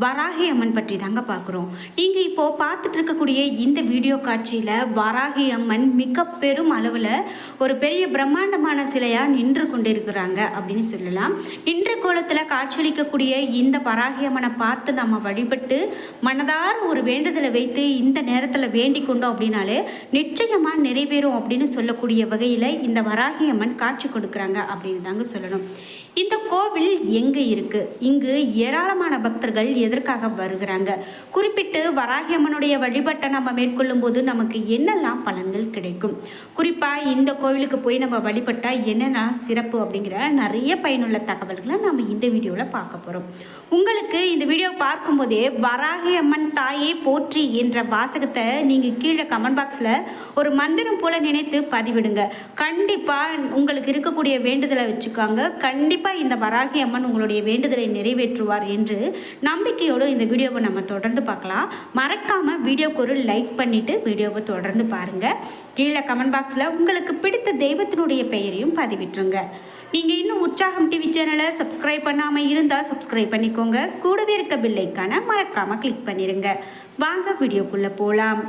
வராகி அம்மன் பற்றி தாங்க பார்க்குறோம். நீங்கள் இப்போது பார்த்துட்டு இருக்கக்கூடிய இந்த வீடியோ காட்சியில் வராகி அம்மன் மிக பெரும் அளவில் ஒரு பெரிய பிரம்மாண்டமான சிலையாக நின்று கொண்டிருக்கிறாங்க அப்படின்னு சொல்லலாம். நின்ற கோலத்தில் காட்சியளிக்கக்கூடிய இந்த வராகி அம்மனை பார்த்து நம்ம வழிபட்டு மனதார ஒரு வேண்டுதலை வைத்து இந்த நேரத்தில் வேண்டிக் கொண்டோம் அப்படின்னாலே நிச்சயமாக நிறைவேறும் அப்படின்னு சொல்லக்கூடிய வகையில் இந்த வராகி அம்மன் காட்சி கொடுக்குறாங்க அப்படின்னு தாங்க சொல்லணும். இந்த கோவில் எங்கே இருக்குது இங்கு ஏராளமான பக்தர்கள் எதற்காக வருகிறாங்க? குறிப்பிட்டு வராகி அம்மனுடைய வழிபாட்டை நம்ம மேற்கொள்ளும் போது நமக்கு என்னெல்லாம் பலன்கள் கிடைக்கும்? குறிப்பாக இந்த கோவிலுக்கு போய் நம்ம வழிபட்டால் என்னென்ன சிறப்பு அப்படிங்கிற நிறைய பயனுள்ள தகவல்களை நம்ம இந்த வீடியோவில் பார்க்க போகிறோம் உங்களுக்கு இந்த வீடியோ பார்க்கும்போதே வராகி அம்மன் தாயே போற்றி என்ற வாசகத்தை நீங்கள் கீழே கமெண்ட் பாக்ஸில் ஒரு மந்திரம் போல நினைத்து பதிவிடுங்க. கண்டிப்பாக உங்களுக்கு இருக்கக்கூடிய வேண்டுதலை வச்சுக்காங்க. கண்டிப்பாக இந்த வராகி அம்மன் உங்களுடைய வேண்டுதலை நிறைவேற்றுவார் என்று நம்பிக்கையோடு இந்த வீடியோவை நம்ம தொடர்ந்து பார்க்கலாம். மறக்காமல் வீடியோக்கு ஒரு லைக் பண்ணிவிட்டு வீடியோவை தொடர்ந்து பாருங்கள் கீழே கமெண்ட் பாக்ஸில் உங்களுக்கு பிடித்த தெய்வத்தினுடைய பெயரையும் பதிவிட்டுருங்க. நீங்கள் இன்னும் உற்சாகம் டிவி சேனலை சப்ஸ்கிரைப் பண்ணாமல் இருந்தால் சப்ஸ்கிரைப் பண்ணிக்கோங்க. கூடவே இருக்க பில்லைக்கான மறக்காமல் கிளிக் பண்ணிடுங்க வாங்க வீடியோக்குள்ளே போகலாம்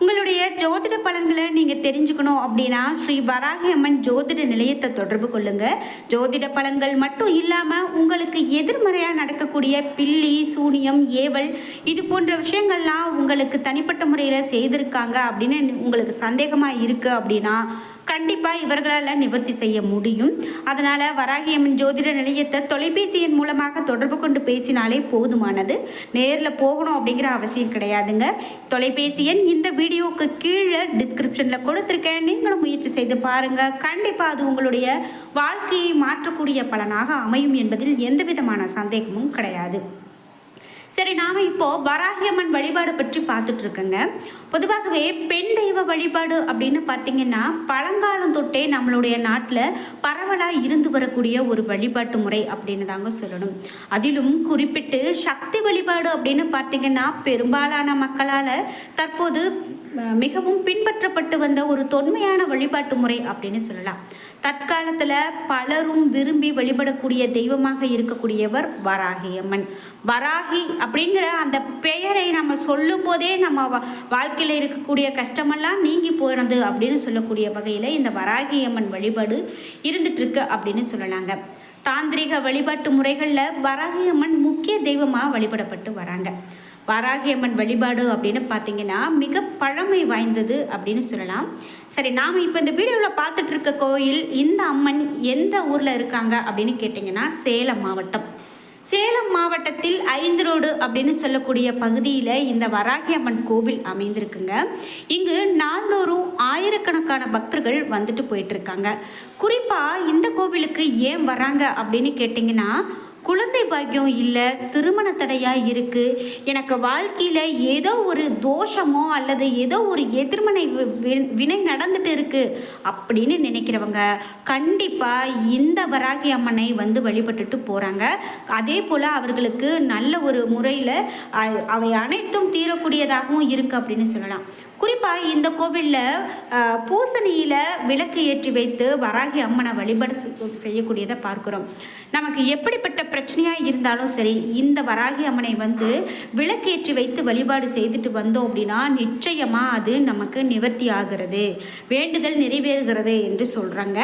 உங்களுடைய ஜோதிட பலன்களை நீங்கள் தெரிஞ்சுக்கணும் அப்படின்னா ஸ்ரீ வராகி அம்மன் ஜோதிட நிலையத்தை தொடர்பு கொள்ளுங்க. ஜோதிட பலன்கள் மட்டும் இல்லாமல் உங்களுக்கு எதிர்மறையாக நடக்கக்கூடிய பில்லி சூனியம் ஏவல் இது போன்ற விஷயங்கள்லாம் உங்களுக்கு தனிப்பட்ட முறையில் செய்திருக்காங்க அப்படின்னு உங்களுக்கு சந்தேகமாக இருக்குது அப்படின்னா கண்டிப்பாக இவர்களால் நிவர்த்தி செய்ய முடியும். அதனால் வராகியம்மன் ஜோதிட நிலையத்தை தொலைபேசி எண் மூலமாக தொடர்பு கொண்டு பேசினாலே போதுமானது. நேரில் போகணும் அப்படிங்கிற அவசியம் கிடையாதுங்க. தொலைபேசி எண் இந்த வீடியோவுக்கு கீழே டிஸ்கிரிப்ஷனில் கொடுத்துருக்கேன். நீங்களும் முயற்சி செய்து பாருங்கள் கண்டிப்பாக அது உங்களுடைய வாழ்க்கையை மாற்றக்கூடிய பலனாக அமையும் என்பதில் எந்த விதமான சந்தேகமும் கிடையாது. சரி நாம் இப்போது வராகியம்மன் வழிபாடு பற்றி பார்த்துட்ருக்கோங்க பொதுவாகவே பெண் தெய்வ வழிபாடு அப்படின்னு பார்த்தீங்கன்னா பழங்காலம் தொட்டே நம்மளுடைய நாட்டில் பரவலாக இருந்து வரக்கூடிய ஒரு வழிபாட்டு முறை அப்படின்னு தாங்க சொல்லணும். அதிலும் குறிப்பிட்டு சக்தி வழிபாடு அப்படின்னு பார்த்தீங்கன்னா பெரும்பாலான மக்களால் தற்போது மிகவும் பின்பற்றப்பட்டு வந்த ஒரு தொன்மையான வழிபாட்டு முறை அப்படின்னு சொல்லலாம். தற்காலத்தில் பலரும் விரும்பி வழிபடக்கூடிய தெய்வமாக இருக்கக்கூடியவர் வராகி அம்மன் வராகி அப்படிங்கிற அந்த பெயரை நம்ம சொல்லும் போதே நம்ம வா- வாழ்க்கையில் இருக்கக்கூடிய கஷ்டமெல்லாம் நீங்கி போனது அப்படின்னு சொல்லக்கூடிய வகையில் இந்த வராகி அம்மன் வழிபாடு இருந்துட்டுருக்கு அப்படின்னு சொல்லலாங்க. தாந்திரிக வழிபாட்டு முறைகளில் வராகி அம்மன் முக்கிய தெய்வமாக வழிபடப்பட்டு வராங்க. வராகியம்மன் வழிபாடு அப்படின்னு பார்த்தீங்கன்னா மிக பழமை வாய்ந்தது அப்படின்னு சொல்லலாம். சரி நாம் இப்போ இந்த வீடியோவில் பார்த்துட்டு இருக்க கோயில் இந்த அம்மன் எந்த ஊரில் இருக்காங்க அப்படின்னு கேட்டிங்கன்னா சேலம் மாவட்டம். சேலம் மாவட்டத்தில் ஐந்து ரோடு அப்படின்னு சொல்லக்கூடிய பகுதியில் இந்த வராகி அம்மன் கோவில் அமைந்திருக்குங்க. இங்கு நாள்தோறும் ஆயிரக்கணக்கான பக்தர்கள் வந்துட்டு போயிட்டு இருக்காங்க. குறிப்பாக இந்த கோவிலுக்கு ஏன் வராங்க அப்படின்னு கேட்டிங்கன்னா குழந்தை பாக்கியம் இல்லை திருமண தடையாக இருக்குது எனக்கு வாழ்க்கையில் ஏதோ ஒரு தோஷமோ அல்லது ஏதோ ஒரு எதிர்மனை வி- வினை நடந்துட்டு இருக்குது அப்படின்னு நினைக்கிறவங்க கண்டிப்பாக இந்த வராகி அம்மனை வந்து வழிபட்டுட்டு போகிறாங்க அதே போல் அவர்களுக்கு நல்ல ஒரு முறையில் அவை அனைத்தும் தீரக்கூடியதாகவும் இருக்குது அப்படின்னு சொல்லலாம். குறிப்பாக இந்த கோவிலில் பூசணியில் விளக்கு ஏற்றி வைத்து வராகி அம்மனை வழிபாடு செய்யக்கூடியதை பார்க்குறோம். நமக்கு எப்படிப்பட்ட பிரச்சனையாக இருந்தாலும் சரி இந்த வராகி அம்மனை வந்து விளக்கு ஏற்றி வைத்து வழிபாடு செய்துட்டு வந்தோம் அப்படின்னா நிச்சயமாக அது நமக்கு நிவர்த்தி ஆகிறது. வேண்டுதல் நிறைவேறுகிறது என்று சொல்கிறாங்க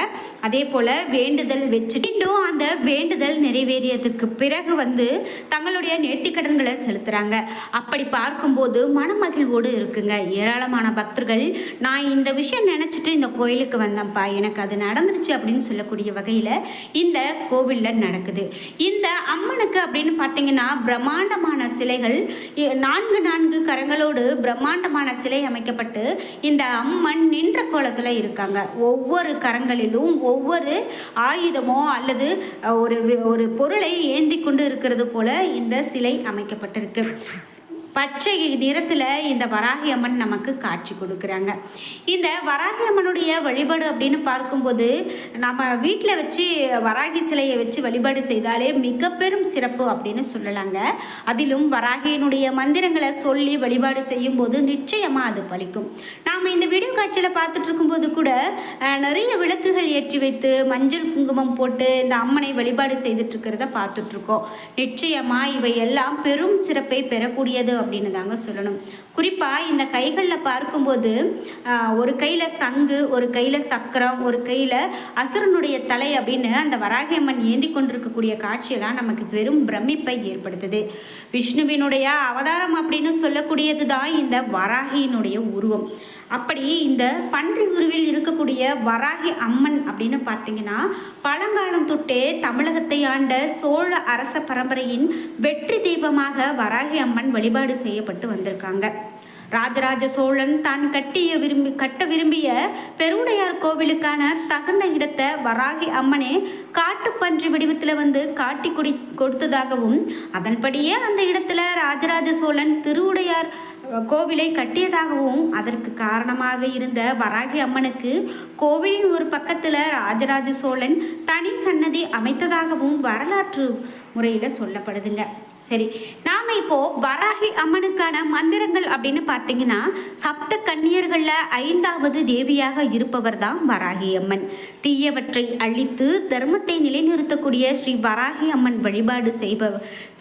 அதே போல் வேண்டுதல் வச்சு மீண்டும் அந்த வேண்டுதல் நிறைவேறியதுக்கு பிறகு வந்து தங்களுடைய நேர்த்திக்கடன்களை செலுத்துகிறாங்க அப்படி பார்க்கும்போது மனமகிழ்வோடு இருக்குங்க. ஏராளமான பக்தர்கள் நான் இந்த விஷயம் நினச்சிட்டு இந்த கோயிலுக்கு வந்தேன்ப்பா எனக்கு அது நடந்துருச்சு அப்படின்னு சொல்லக்கூடிய வகையில் இந்த கோவிலில் நடக்குது. இந்த அம்மனுக்கு அப்படின்னு பார்த்தீங்கன்னா பிரம்மாண்டமான சிலைகள் நான்கு நான்கு கரங்களோடு பிரம்மாண்டமான சிலை அமைக்கப்பட்டு இந்த அம்மன் நின்ற கோலத்தில் இருக்காங்க. ஒவ்வொரு கரங்களிலும் ஒவ்வொரு ஆயுதமோ அல்லது ஒரு ஒரு பொருளை ஏந்தி கொண்டு இருக்கிறது போல இந்த சிலை அமைக்கப்பட்டிருக்கு. பச்சை நிறத்தில் இந்த வராகி அம்மன் நமக்கு காட்சி கொடுக்குறாங்க. இந்த வராகி அம்மனுடைய வழிபாடு அப்படின்னு பார்க்கும்போது நம்ம வீட்டில் வச்சு வராகி சிலையை வச்சு வழிபாடு செய்தாலே மிக பெரும் சிறப்பு அப்படின்னு சொல்லலாங்க. அதிலும் வராகியினுடைய மந்திரங்களை சொல்லி வழிபாடு செய்யும்போது நிச்சயமாக அது பலிக்கும். நாம் இந்த வீடியோ காட்சியில் பார்த்துட்டு இருக்கும்போது கூட நிறைய விளக்குகள் ஏற்றி வைத்து மஞ்சள் குங்குமம் போட்டு இந்த அம்மனை வழிபாடு செய்துட்டு இருக்கிறத பார்த்துட்ருக்கோம் நிச்சயமாக இவை எல்லாம் பெரும் சிறப்பை பெறக்கூடியது அப்படின்னு தாங்க சொல்லணும். குறிப்பாக இந்த கைகளில் பார்க்கும்போது ஒரு கையில் சங்கு ஒரு கையில் சக்கரம் ஒரு கையில் அசுரனுடைய தலை அப்படின்னு அந்த வராகியம்மன் ஏந்தி கொண்டிருக்கக்கூடிய காட்சியெல்லாம் நமக்கு பெரும் பிரமிப்பை ஏற்படுத்துது. விஷ்ணுவினுடைய அவதாரம் அப்படின்னு சொல்லக்கூடியது தான் இந்த வராகியினுடைய உருவம். அப்படி இந்த பன்றி உருவில் இருக்கக்கூடிய வராகி அம்மன் அப்படின்னு பார்த்தீங்கன்னா பழங்காலம் தொட்டே தமிழகத்தை ஆண்ட சோழ அரச பரம்பரையின் வெற்றி தெய்வமாக வராகி அம்மன் வழிபாடு செய்யப்பட்டு வந்திருக்காங்க. ராஜராஜ சோழன் தான் கட்டிய விரும்பி கட்ட விரும்பிய பெருவுடையார் கோவிலுக்கான தகுந்த இடத்தை வராகி அம்மனே காட்டுப்பன்றி வடிவத்தில் வந்து காட்டி கொடி கொடுத்ததாகவும் அதன்படியே அந்த இடத்துல ராஜராஜ சோழன் திருவுடையார் கோவிலை கட்டியதாகவும் அதற்கு காரணமாக இருந்த வராகி அம்மனுக்கு கோவிலின் ஒரு பக்கத்தில் ராஜராஜ சோழன் தனி சன்னதி அமைத்ததாகவும் வரலாற்று முறையில் சொல்லப்படுதுங்க. சரி நாம இப்போ வராகி அம்மனுக்கான மந்திரங்கள் அப்படின்னு பார்த்தீங்கன்னா சப்த கன்னியர்களில் ஐந்தாவது தேவியாக இருப்பவர் தான் வராகி அம்மன். தீயவற்றை அழித்து தர்மத்தை நிலைநிறுத்தக்கூடிய ஸ்ரீ வராகி அம்மன் வழிபாடு செய்ப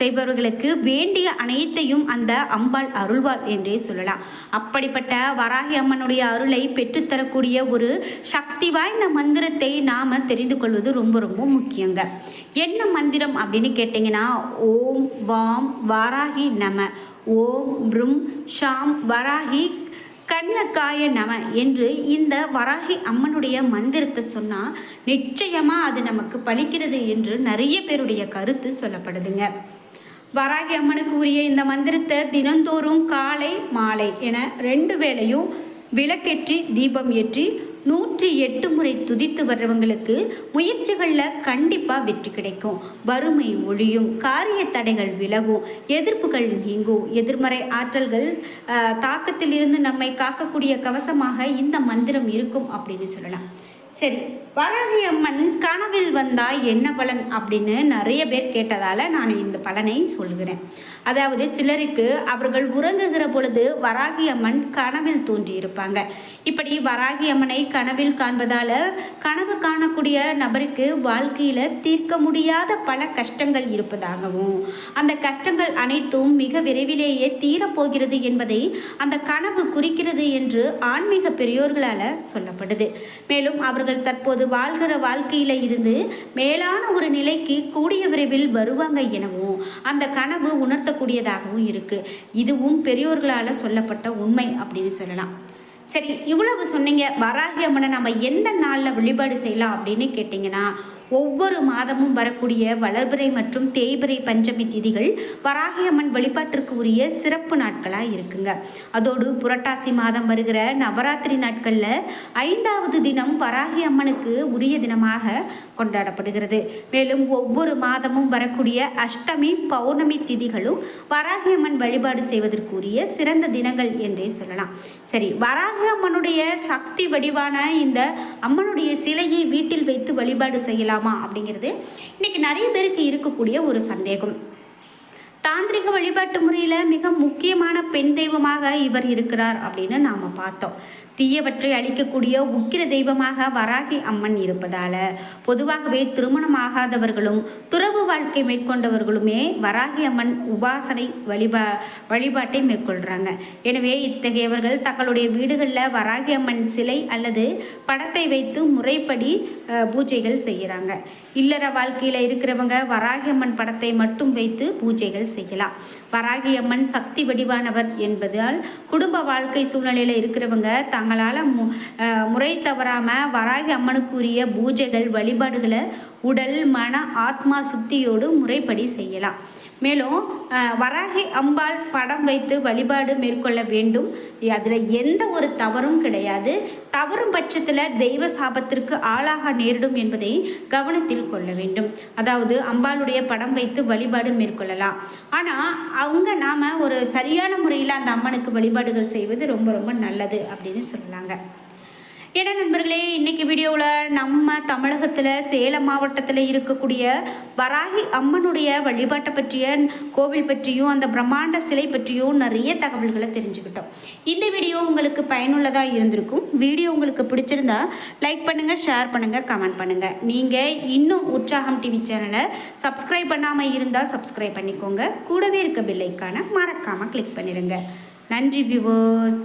செய்பவர்களுக்கு வேண்டிய அனைத்தையும் அந்த அம்பாள் அருள்வாள் என்றே சொல்லலாம். அப்படிப்பட்ட வராகி அம்மனுடைய அருளை பெற்றுத்தரக்கூடிய ஒரு சக்தி வாய்ந்த மந்திரத்தை நாம் தெரிந்து கொள்வது ரொம்ப ரொம்ப முக்கியங்க. என்ன மந்திரம் அப்படின்னு கேட்டிங்கன்னா ஓம் வாம் வாராகி நம ஓம் ப்ரும் ஷாம் வராகி கண்ணக்காய நம என்று இந்த வராகி அம்மனுடைய மந்திரத்தை சொன்னால் நிச்சயமாக அது நமக்கு பலிக்கிறது என்று நிறைய பேருடைய கருத்து சொல்லப்படுதுங்க. வராகி அம்மனுக்கு உரிய இந்த மந்திரத்தை தினந்தோறும் காலை மாலை என ரெண்டு வேளையும் விளக்கேற்றி தீபம் ஏற்றி நூற்றி எட்டு முறை துதித்து வர்றவங்களுக்கு முயற்சிகளில் கண்டிப்பாக வெற்றி கிடைக்கும். வறுமை ஒழியும் காரிய தடைகள் விலகும் எதிர்ப்புகள் நீங்கும். எதிர்மறை ஆற்றல்கள் தாக்கத்திலிருந்து நம்மை காக்கக்கூடிய கவசமாக இந்த மந்திரம் இருக்கும் அப்படின்னு சொல்லலாம். சரி வராகி அம்மன் கனவில் வந்தால் என்ன பலன்? அப்படின்னு நிறைய பேர் கேட்டதால் நான் இந்த பலனை சொல்கிறேன். அதாவது சிலருக்கு அவர்கள் உறங்குகிற பொழுது வராகி அம்மன் கனவில் தோன்றியிருப்பாங்க. இப்படி வராகி அம்மனை கனவில் காண்பதால் கனவு காணக்கூடிய நபருக்கு வாழ்க்கையில் தீர்க்க முடியாத பல கஷ்டங்கள் இருப்பதாகவும் அந்த கஷ்டங்கள் அனைத்தும் மிக விரைவிலேயே தீரப்போகிறது என்பதை அந்த கனவு குறிக்கிறது என்று ஆன்மீக பெரியோர்களால் சொல்லப்படுது. மேலும் அவர் அவர்கள் தற்போது வாழ்கிற வாழ்க்கையில இருந்து மேலான ஒரு நிலைக்கு கூடிய விரைவில் வருவாங்க எனவும் அந்த கனவு உணர்த்தக்கூடியதாகவும் இருக்கு. இதுவும் பெரியோர்களால் சொல்லப்பட்ட உண்மை அப்படின்னு சொல்லலாம். சரி இவ்வளவு சொன்னீங்க. வராகி அம்மனை நம்ம எந்த நாளில் வழிபாடு செய்யலாம் அப்படின்னு கேட்டிங்கன்னா ஒவ்வொரு மாதமும் வரக்கூடிய வளர்பிறை மற்றும் தேய்பிறை பஞ்சமி திதிகள் வராகி அம்மன் வழிபாட்டிற்கு உரிய சிறப்பு நாட்களாக இருக்குங்க. அதோடு புரட்டாசி மாதம் வருகிற நவராத்திரி நாட்களில் ஐந்தாவது தினம் வராகி அம்மனுக்கு உரிய தினமாக கொண்டாடப்படுகிறது. மேலும் ஒவ்வொரு மாதமும் வரக்கூடிய அஷ்டமி பௌர்ணமி திதிகளும் வராகி அம்மன் வழிபாடு செய்வதற்குரிய சிறந்த தினங்கள் என்றே சொல்லலாம். சரி வராகி அம்மனுடைய சக்தி வடிவான இந்த அம்மனுடைய சிலையை வீட்டில் வைத்து வழிபாடு செய்யலாம். அப்படிங்கிறது இன்னைக்கு நிறைய பேருக்கு இருக்கக்கூடிய ஒரு சந்தேகம். தாந்திரிக வழிபாட்டு முறையில் மிக முக்கியமான பெண் தெய்வமாக இவர் இருக்கிறார் அப்படின்னு நாம் பார்த்தோம். தீயவற்றை அழிக்கக்கூடிய உக்கிர தெய்வமாக வராகி அம்மன் இருப்பதால பொதுவாகவே திருமணமாகாதவர்களும் துறவு வாழ்க்கை மேற்கொண்டவர்களுமே வராகி அம்மன் உபாசனை வழிபா வழிபாட்டை மேற்கொள்கிறாங்க எனவே இத்தகையவர்கள் தங்களுடைய வீடுகளில் வராகி அம்மன் சிலை அல்லது படத்தை வைத்து முறைப்படி பூஜைகள் செய்கிறாங்க இல்லற வாழ்க்கையில் இருக்கிறவங்க வராகி அம்மன் படத்தை மட்டும் வைத்து பூஜைகள் செய்யலாம். வராகி அம்மன் சக்தி வடிவானவர் என்பதால் குடும்ப வாழ்க்கை சூழ்நிலையில் இருக்கிறவங்க தங்களால் மு முறை தவறாமல் வராகி அம்மனுக்குரிய பூஜைகள் வழிபாடுகளை உடல் மன ஆத்மா சுத்தியோடு முறைப்படி செய்யலாம். மேலும் வராகி அம்பாள் படம் வைத்து வழிபாடு மேற்கொள்ள வேண்டும். அதில் எந்த ஒரு தவறும் கிடையாது. தவறும் பட்சத்தில் தெய்வ சாபத்திற்கு ஆளாக நேரிடும் என்பதை கவனத்தில் கொள்ள வேண்டும். அதாவது அம்பாளுடைய படம் வைத்து வழிபாடு மேற்கொள்ளலாம். ஆனால் அவங்க நாம் ஒரு சரியான முறையில் அந்த அம்மனுக்கு வழிபாடுகள் செய்வது ரொம்ப ரொம்ப நல்லது அப்படின்னு சொல்லலாங்க இட நண்பர்களே இன்றைக்கி வீடியோவில் நம்ம தமிழகத்தில் சேலம் மாவட்டத்தில் இருக்கக்கூடிய வராகி அம்மனுடைய வழிபாட்டை பற்றிய கோவில் பற்றியும் அந்த பிரம்மாண்ட சிலை பற்றியும் நிறைய தகவல்களை தெரிஞ்சுக்கிட்டோம். இந்த வீடியோ உங்களுக்கு பயனுள்ளதாக இருந்திருக்கும். வீடியோ உங்களுக்கு பிடிச்சிருந்தா லைக் பண்ணுங்கள் ஷேர் பண்ணுங்கள் கமெண்ட் பண்ணுங்கள் நீங்கள் இன்னும் உற்சாகம் டிவி சேனலை சப்ஸ்கிரைப் பண்ணாமல் இருந்தால் சப்ஸ்கிரைப் பண்ணிக்கோங்க. கூடவே இருக்க பில்லைக்கான மறக்காமல் கிளிக் பண்ணிடுங்க நன்றி வியூவர்ஸ்